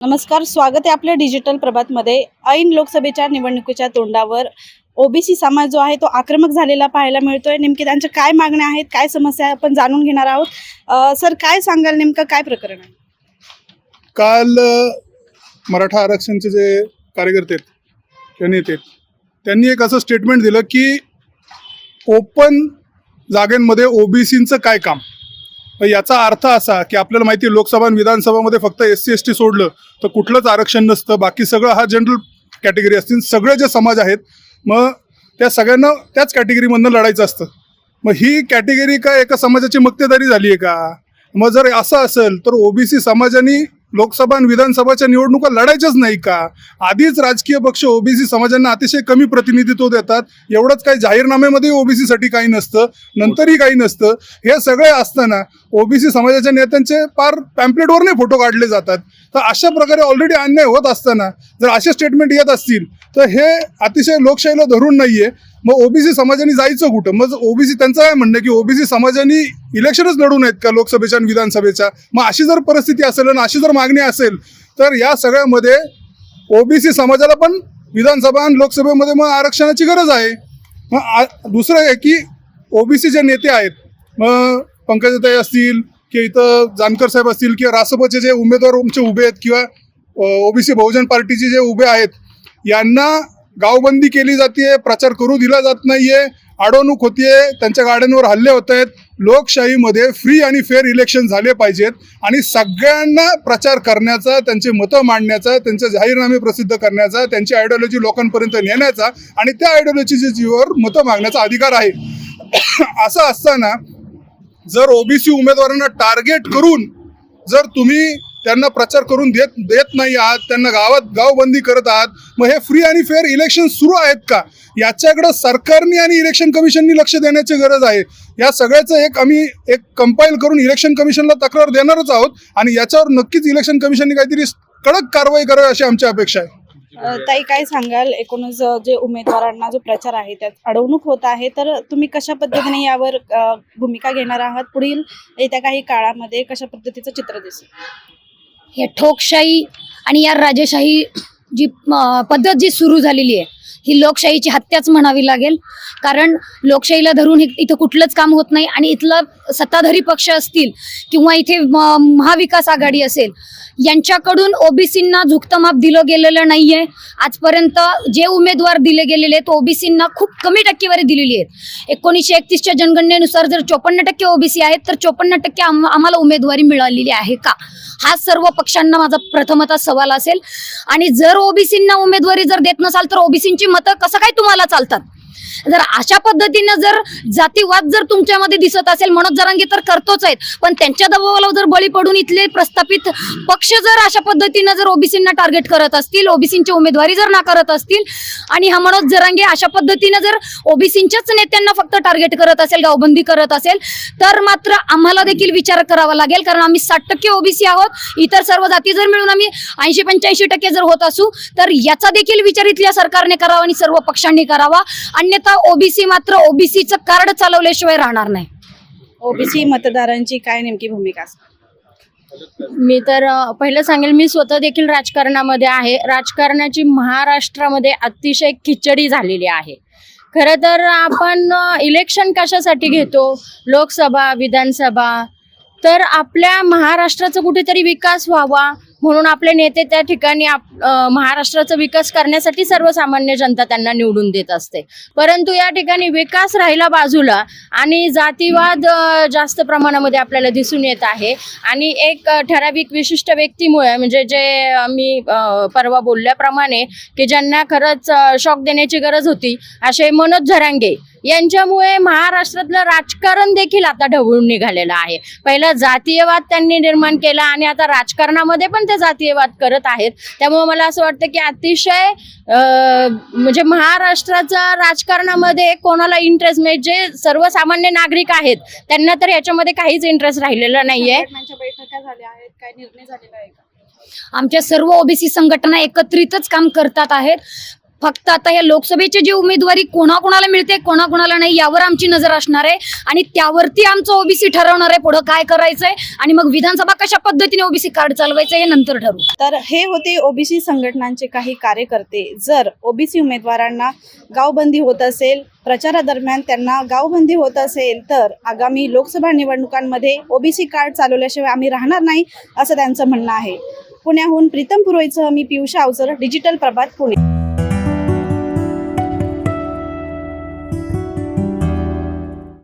नमस्कार स्वागत आहे आपल्या डिजिटल प्रभातमध्ये. ऐन लोकसभेच्या निवडणुकीच्या तोंडावर ओबीसी समाज जो आहे तो आक्रमक झालेला पाहायला मिळतोय. नेमके त्यांच्या काय मागण्या आहेत काय समस्या आहे आपण जाणून घेणार आहोत. सर काय सांगाल नेमकं काय प्रकरण आहे? काल मराठा आरक्षणचे जे कार्यकर्ते आहेत नेते आहेत, त्यांनी एक असं स्टेटमेंट दिलं की ओपन जागांमध्ये ओबीसीचं काय काम? याचा अर्थ असा की आपल्याला माहिती आहे लोकसभा आणि विधानसभामध्ये फक्त एस सी एस टी सोडलं तर कुठलंच आरक्षण नसतं. बाकी सगळं हा जनरल कॅटेगरी असतील सगळे जे समाज आहेत मग त्या सगळ्यांना त्याच कॅटेगरीमधनं लढायचं असतं. मग ही कॅटेगरी काय एका समाजाची मक्तेदारी झाली आहे का? मग जर असं असेल तर ओबीसी समाजाने लोकसभा आणि विधानसभाच्या निवडणुका लढायच्याच नाही का? आधीच राजकीय पक्ष ओबीसी समाजांना अतिशय कमी प्रतिनिधित्व देतात. एवढंच काही जाहीरनाम्यामध्ये ओबीसीसाठी काही नसतं नंतरही काही नसतं. हे सगळे असताना ओबीसी समाजाच्या नेत्यांचे पार पॅम्पलेटवरने फोटो काढले जातात. तर अशा प्रकारे ऑलरेडी अन्याय होत असताना जर असे स्टेटमेंट येत असतील तर हे अतिशय लोकशाहीला धरून नाहीये. मग ओबीसी समाजाने जायचं कुठं? मग ओबीसी त्यांचं काय म्हणणं की ओबीसी समाजाने इलेक्शनच लढू नयेत का लोकसभेच्या आणि विधानसभेच्या? मग अशी जर परिस्थिती असेल आणि अशी जर मागणी असेल तर या सगळ्यामध्ये ओबीसी समाजाला पण विधानसभा आणि लोकसभेमध्ये मग आरक्षणाची गरज आहे. मग आ- दुसरं आहे की ओबीसी जे नेते आहेत मग पंकजाताई असतील किंवा इथं जानकर साहेब असतील किंवा रासपचे जे उमेदवार आमचे उभे आहेत किंवा ओबीसी बहुजन पार्टीचे जे उभे आहेत यांना गावबंदी केली जाते प्रचार करू दिला जात नाहीये अडवणूक होतीये त्यांच्या गाड्यांवर हल्ले होत आहेत लोकशाहीमध्ये फ्री आणि फेअर इलेक्शन झाले पाहिजेत आणि सगळ्यांना प्रचार करण्याचा त्यांचे मतं मांडण्याचा त्यांचे जाहीरनामे प्रसिद्ध करण्याचा त्यांची आयडिओलॉजी लोकांपर्यंत नेण्याचा आणि त्या आयडिओलॉजीच्या जीवावर मतं मागण्याचा अधिकार आहे. असं असताना जर ओबीसी उमेदवारांना टार्गेट करून जर तुम्ही त्यांना प्रचार करून देत देत नाही आहात त्यांना गावात गावबंदी करत आहात. मग हे फ्री आणि फेअर इलेक्शन सुरू आहेत का? याच्याकडं सरकारने आणि इलेक्शन कमिशननी लक्ष देण्याची गरज आहे. या सगळ्याचं एक आम्ही एक कंपाईल करून इलेक्शन कमिशनला तक्रार देणारच आहोत आणि याच्यावर नक्कीच इलेक्शन कमिशनने काहीतरी कडक कारवाई करावी अशी आमची अपेक्षा आहे. ताई काय सांगाल? एकूणच जे उमेदवारांना जो प्रचार आहे त्यात अडवणूक होत आहे तर तुम्ही कशा पद्धतीने यावर भूमिका घेणार आहात? पुढील येत्या काही काळामध्ये कशा पद्धतीचं चित्र दिसेल? हे ठोकशाही आणि या राजेशाही जी पद्धत जी सुरू झालेली आहे ही लोकशाहीची हत्याच म्हणावी लागेल. कारण लोकशाहीला धरून हे- इथं कुठलंच काम होत नाही आणि इथलं सत्ताधारी पक्ष असतील किंवा इथे म- महाविकास आघाडी असेल यांच्याकडून ओबीसींना झुकतं माप दिलं गेलेलं नाहीये. आजपर्यंत जे उमेदवार दिले गेलेले आहेत ओबीसींना खूप कमी टक्केवारी दिलेली आहे एकोणीसशे एकतीसच्या जनगणनेनुसार जर चोपन्न टक्के ओबीसी आहेत तर चोपन्न टक्के आम- आम्हाला उमेदवारी मिळालेली आहे का? हा सर्व पक्षांना माझा प्रथमतः सवाल असेल. आणि जर ओबीसींना उमेदवारी जर देत नसाल तर ओबीसींची मतं कसं काय तुम्हाला चालतात? जर अशा पद्धतीनं जर जातीवाद जर तुमच्यामध्ये दिसत असेल मनोज जरांगे तर करतोच आहेत. पण त्यांच्या दबावाला जर बळी पडून इथले प्रस्थापित पक्ष जर अशा पद्धतीनं जर ओबीसींना टार्गेट करत असतील ओबीसींची उमेदवारी जर नाकारत असतील आणि हा मनोज जरांगे अशा पद्धतीनं जर ओबीसींच्याच नेत्यांना फक्त टार्गेट करत असेल गावबंदी करत असेल तर मात्र आम्हाला देखील विचार करावा लागेल. कारण आम्ही साठ टक्के ओबीसी आहोत. इतर सर्व जाती जर मिळून आम्ही ऐंशी पंच्याऐंशी टक्के जर होत असू तर याचा देखील विचार इथल्या सरकारने करावा आणि सर्व पक्षांनी करावा. अन्यथा ओबीसी मात्र ओबीसीचं कार्ड चालवल्याशिवाय राहणार नाही. ओबीसी मतदारांची काय नेमकी भूमिका असेल मी तर पहिलं सांगेल मी स्वतः देखील राजकारणामध्ये आहे. राजकारणाची महाराष्ट्रामध्ये अतिशय खिचडी झालेली आहे. खरं तर आपण इलेक्शन कशासाठी घेतो? लोकसभा विधानसभा. तर आपल्या महाराष्ट्राचा कुठेतरी विकास व्हावा म्हणून आपले नेते त्या ठिकाणी आप महाराष्ट्राचा विकास करण्यासाठी सर्वसामान्य जनता त्यांना निवडून देत असते. परंतु या ठिकाणी विकास राहिला बाजूला आणि जातीवाद जास्त प्रमाणामध्ये आपल्याला दिसून येत आहे आणि एक ठराविक विशिष्ट व्यक्तीमुळे म्हणजे जे मी परवा बोलल्याप्रमाणे की ज्यांना खरंच शॉक देण्याची गरज होती असे मनोज झरांगे यांच्यामुळे महाराष्ट्रातलं राजकारण देखील आता ढवळून निघालेलं आहे. पहिला जातीयवाद त्यांनी निर्माण केला आणि आता राजकारणामध्ये पण ते जातीयवाद करत आहेत. त्यामुळे मला असं वाटतं की अतिशय अं, म्हणजे महाराष्ट्राचा राजकारणामध्ये कोणाला इंटरेस्ट म्हणजे जे सर्वसामान्य नागरिक आहेत त्यांना तर याच्यामध्ये काहीच इंटरेस्ट राहिलेला नाहीये. संघटनांच्या बैठका झाल्या आहेत काय निर्णय झालेला आहे का? आमच्या सर्व ओबीसी संघटना एकत्रितच काम करतात आहेत. फक्त आता या लोकसभेची जी उमेदवारी कोणाकोणाला मिळते कोणाकोणाला नाही यावर आमची नजर असणार आहे. आणि त्यावरती आमचं ओबीसी ठरवणार आहे पुढं काय करायचंय. आणि मग विधानसभा कशा पद्धतीने ओबीसी कार्ड चालवायचं हे नंतर ठरवू. तर हे होते ओबीसी संघटनांचे काही कार्यकर्ते. जर ओबीसी उमेदवारांना गावबंदी होत असेल प्रचारादरम्यान त्यांना गावबंदी होत असेल तर आगामी लोकसभा निवडणुकांमध्ये ओबीसी कार्ड चालवल्याशिवाय आम्ही राहणार नाही असं त्यांचं म्हणणं आहे. पुण्याहून प्रीतम पुरोहितसह मी पियुषा अवसर डिजिटल प्रभात पुणे.